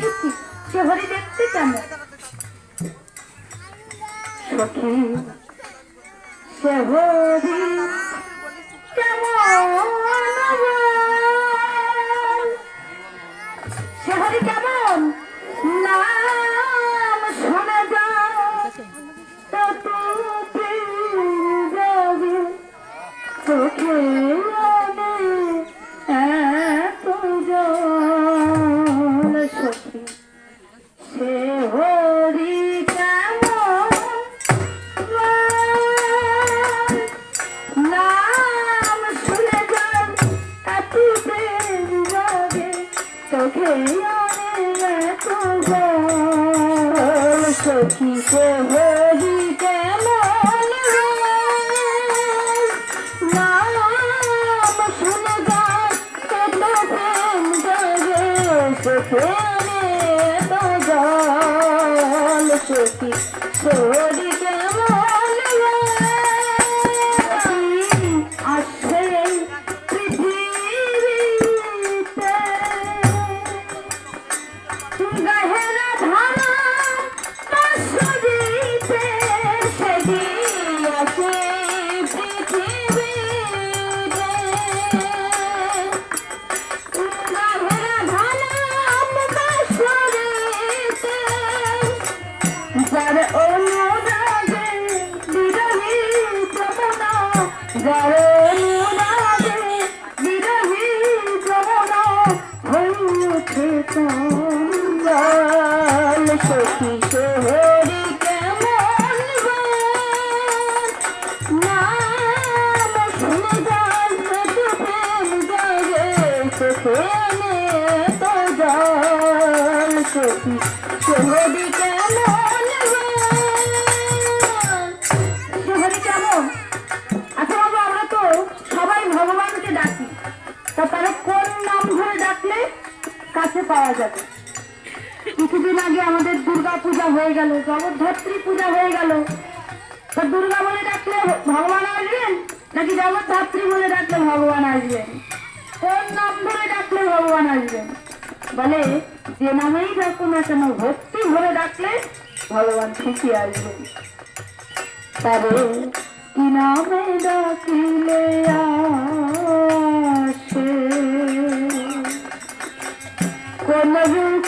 দেখেছি সে হরি দেখতে কেমন? সখী সে কেমন? জল সখী সরি শহরি কেমন শহরি কেমন আচ্ছা বাবা, আমরা তো সবাই ভগবানকে ডাকি। তা তারা কোন নাম ধরে ডাকলে কাছে পাওয়া যাবে? কিছুদিন আগে আমাদের দুর্গা পূজা হয়ে গেল, জগদ্ধাত্রী পূজা হয়ে গেল। তা দুর্গা বলে ডাকলে ভগবান আসবেন, নাকি জগদ্ধাত্রী বলে ডাকলে ভগবান আসবেন? কোন নাম ধরে ডাকলে ভগবান আসবেন? বলে, যে নামেই ডাকো না কেন, ভক্তি ভরে ডাকলে ভগবান খুশি আসবেন। তবে কি নামে ডাকিলে আসে? কোন রূপ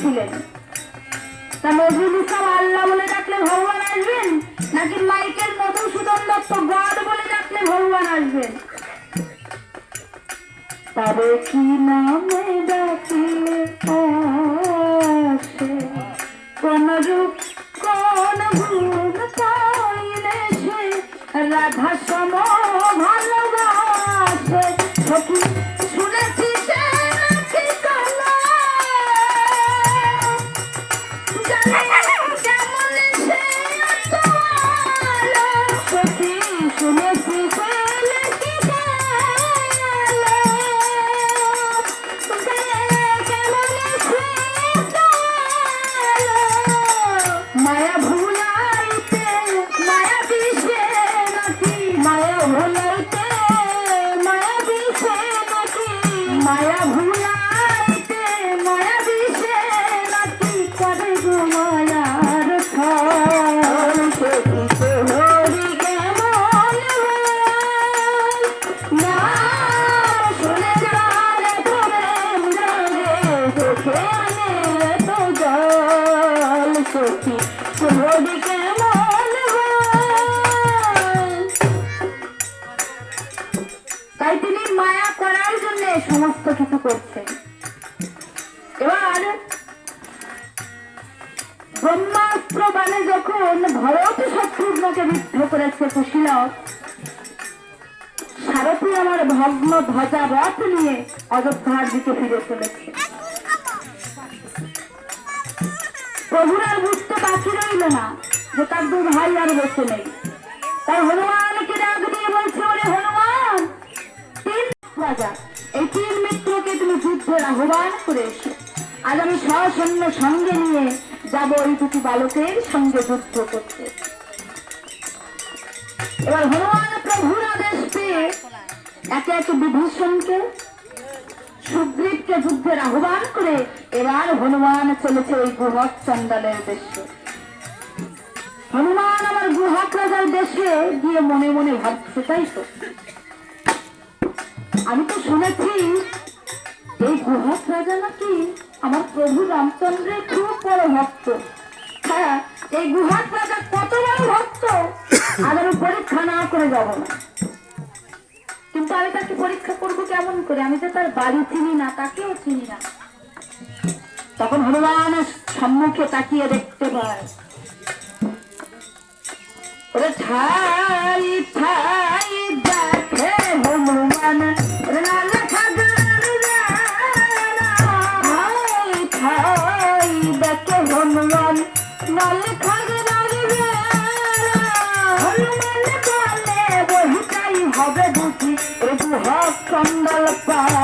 ছিলেন। তা নজরুল ইসলাম আল্লাহ বলে ডাকলে ভগবান আসবেন? নাকি মাইকেল মধুসূদন দত্ত গড বলে ডাকলে ভগবান আসবেন। তবে কি নামে ডাকিলে আসে? কোন রূপ, কোন গুণ পাইলে সে? রাধা সম ভালোবাসে, সখী তাই তিনি মায়া করার জন্য সমস্ত কিছু করছেন। এবার ব্রহ্মাস্ত্র বানে যখন ভরত শত্রুঘ্নকে বিদ্ধ করেছে কুশীলক সারথী আমার ভগ্ন ধ্বজা রথ নিয়ে অযোধ্যার দিকে ফিরে চলেছে। প্রভুর আর বুঝতে বাকি রইল না যে তার দু ভাই আর বেঁচে নেই। তাই হনুমানকে ডাক দিয়ে বলছে, ওরে হনুমান, তিন রাজা, এই তিন মিত্রকে তুমি যুদ্ধের আহ্বান করে এসো। আজ আমি সসৈন্য সঙ্গে নিয়ে যাব ওই দুটি বালকের সঙ্গে যুদ্ধ করতে। এবার হনুমান প্রভুর আদেশ পেয়ে একে একে বিভীষণকে সুগ্রীবকে যুদ্ধের আহ্বান করে এবার হনুমান চলেছে ওই গুহক চন্ডালের দেশে। হনুমান আমার গুহক রাজার দেশে গিয়ে মনে মনে ভাবছে তাই তো? আমি তো শুনেছি এই গুহক রাজা নাকি আমার প্রভু রামচন্দ্রের খুব বড় ভক্ত। হ্যাঁ এই গুহাক রাজা কত বড় ভক্ত? আজ আমি পরীক্ষা না করে যাব না। আমি তাকে পরীক্ষা করব কেমন করে আমি তো তার বাড়ি চিনি না তাকেও চিনি না তখন হনুমান সম্মুখে তাকিয়ে দেখতে পায় ওরে ঠাই ঠাই দেখে হনুমান ঠাই দেখে হনুমান লাল bye.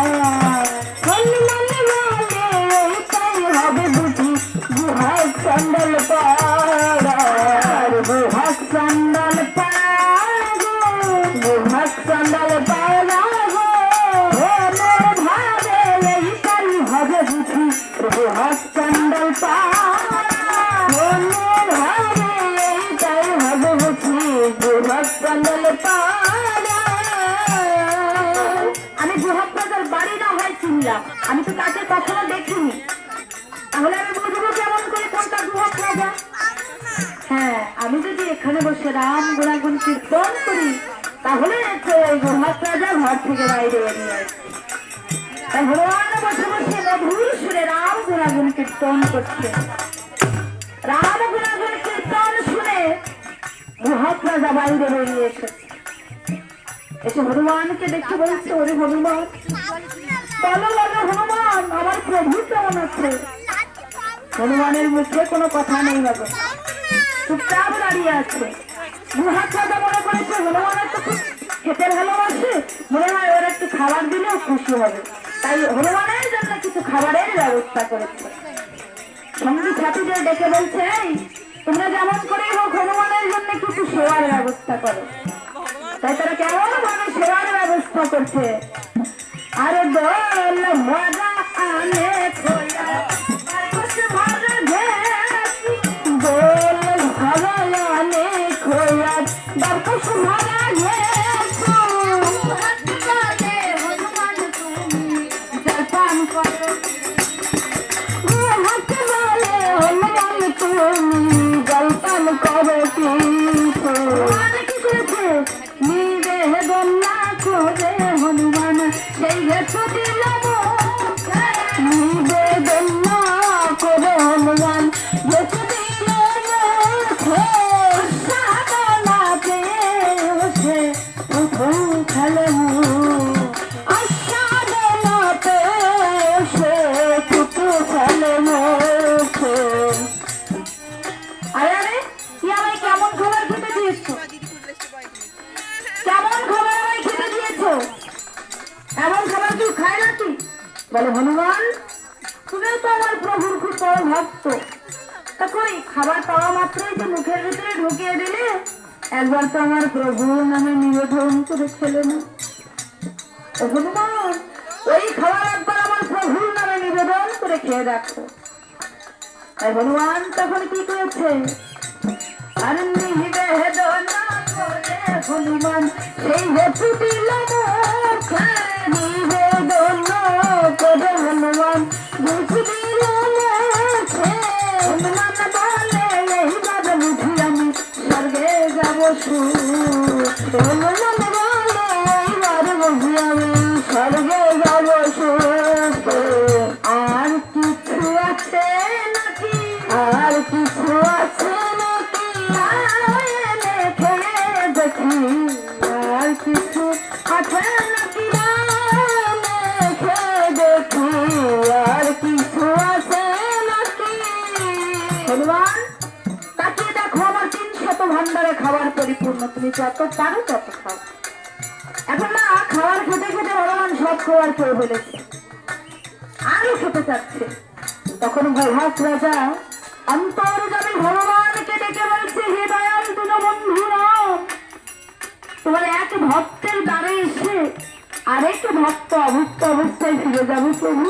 ঘর থেকে ভগবান বসে বসে মধুর সুরে রাম গুণাগুণ কীর্তন করছে। রাম গুণাগুণ কীর্তন শুনে গুহাক রাজা বাইরে বেরিয়ে এসেছে। এসে হনুমানকে দেখে বলছে, ওরে হনুমান বলো বলো হনুমান আমার প্রভু কেমন আছে? হনুমানের মুখে কোনো কথা নেই বাবা। চুপচাপ দাঁড়িয়ে আছে। গুহার রাজা মনে করেছে হনুমানের তো খুব খেতে ভালোবাসে? মনে হয় ওর একটু খাবার দিলেও খুশি হবে। তাই হনুমানের জন্য কিছু খাবারের ব্যবস্থা করেছে। সঙ্গী সাথীদের ডেকে বলছে তোমরা যেমন করে হোক হনুমানের জন্য কিছু সেবার ব্যবস্থা করো। তাই তারা কেমন ভাবে সেবার ব্যবস্থা করছে? আরে দোল মজা আনে খোয়া আর ভক্ত খাবার পাওয়া মাত্রই তো মুখের না হনুমান, ওই খাবার একবার আমার তখন কি করেছে? হনুমান সেই হেতু নিবেদন যাব পরিপূর্ণ তুমি যত পারো তত খাও। এখন না খাবার খেতে খেতে ভগবান সব খাবার খেয়ে ফেলেছে। আরও খেতে চাচ্ছে। তখন প্রভাস রাজা, অন্তর ভগবানকে ডেকে বলছে, হে দয়াল তুলো বন্ধুরা, তোমার এক ভক্তের দ্বারে এসে আরেক ভক্ত অভুক্ত অবস্থায় ফিরে যাবে প্রভু।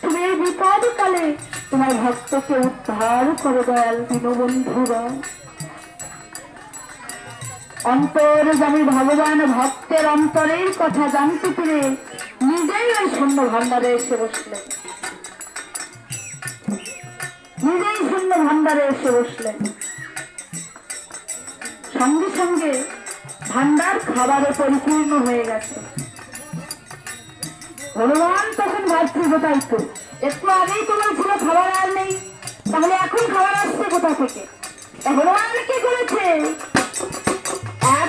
তুমি এই বিপদ কালে তোমার ভক্তকে উদ্ধার করো দয়াল দীনবন্ধুরা অন্তর আমি ভগবান, ভক্তের অন্তরের কথা জানতে পেরে নিজেই ওই শূন্য ভান্ডারে এসে বসলেন নিজেই শূন্য ভান্ডারে এসে বসলেন সঙ্গে সঙ্গে ভান্ডার খাবারে পরিপূর্ণ হয়ে গেছে। ভগবান তখন ভাবছে, কোথায় তো? একটু আগেই তো বলছিল, খাবার আর নেই। তাহলে এখন খাবার আসছে কোথা থেকে? ভগবান কি করেছে?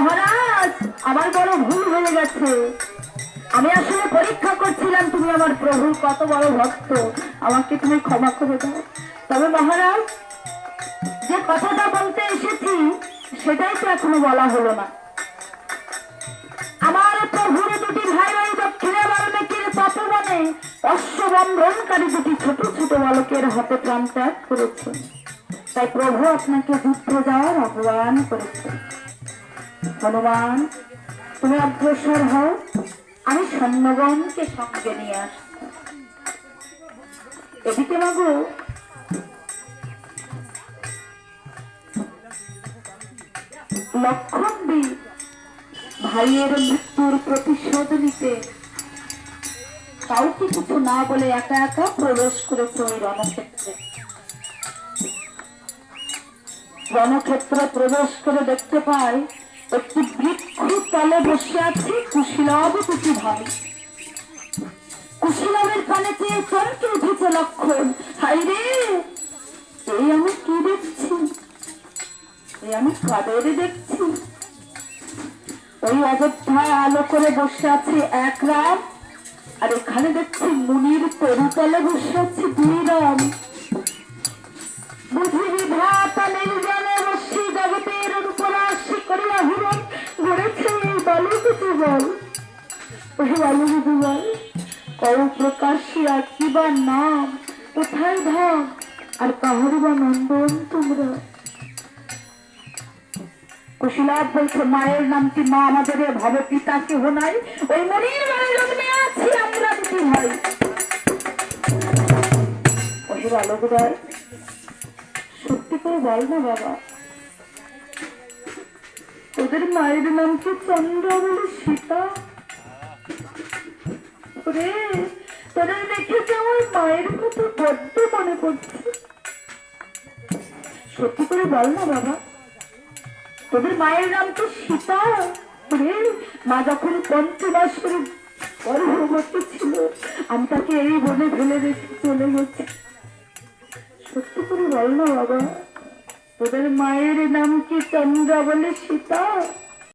মহারাজ, আমার বড় ভুল হয়ে গেছে। আমি আসলে পরীক্ষা করছিলাম তুমি আমার প্রভু, কত বড় ভক্ত। আমাকে তুমি ক্ষমা করে দাও। তবে মহারাজ, যে কথাটা বলতে এসেছি, সেটাই তো এখনও বলা হলো না। আমার প্রভুর দুটি ভাই ভাই দক্ষিণে বাল্মীকির তপবনে অশ্ববন্ধনকারী দুটি ছোট ছোট বালকের হাতে প্রাণ ত্যাগ করেছেন তাই প্রভু আপনাকে যুদ্ধে যাওয়ার আহ্বান করেছেন হনুমান তুমি অগ্রসর হও। আমি সৈন্যগণকে সঙ্গে নিয়ে আসছি। এদিকে মাগো লক্ষণবী ভাইয়ের মৃত্যুর প্রতিশোধ নিতে কাউকে কিছু না বলে একা একা প্রবেশ করেছে ওই রণক্ষেত্রে। রণক্ষেত্রে প্রবেশ করে দেখতে পাই একটি বৃক্ষ তলে বসে আছে, কুশীলব দুটি ভাই কুশীলবের কানে চেয়ে চমকে উঠেছে লক্ষণ হাই রে এই আমি কি দেখছি? এই আমি কাদের দেখছি? ওই অযোধ্যায় আলো করে বসে আছে এক রাম আর এখানে দেখছি মুনির তরুতলে বসে আছে দুই রাম বুঝি বিধাতা জগতের কি মায়ের নামটি মা আমাদের ভাবে পিতা কেহ নাই? ওই মনির বাড়ির আছি আমরা দুটি ভাই। সত্যি করে বল না বাবা। তোদের মায়ের নাম কি চন্দ্রা বলে সীতা? ওরে, তোদের দেখেছে আমার মায়ের কথা বড্ড মনে পড়ছে? সত্যি করে বল না বাবা। তোদের মায়ের নাম তো সীতা। রে মা যখন পঞ্চমাস করে গর্ভবতী ছিল, আমি তাকে এই বনে ফেলে রেখে চলে গেছি। সত্যি করে বল না বাবা। তোদের মায়ের নাম কি চন্দ্রা বলে সীতা?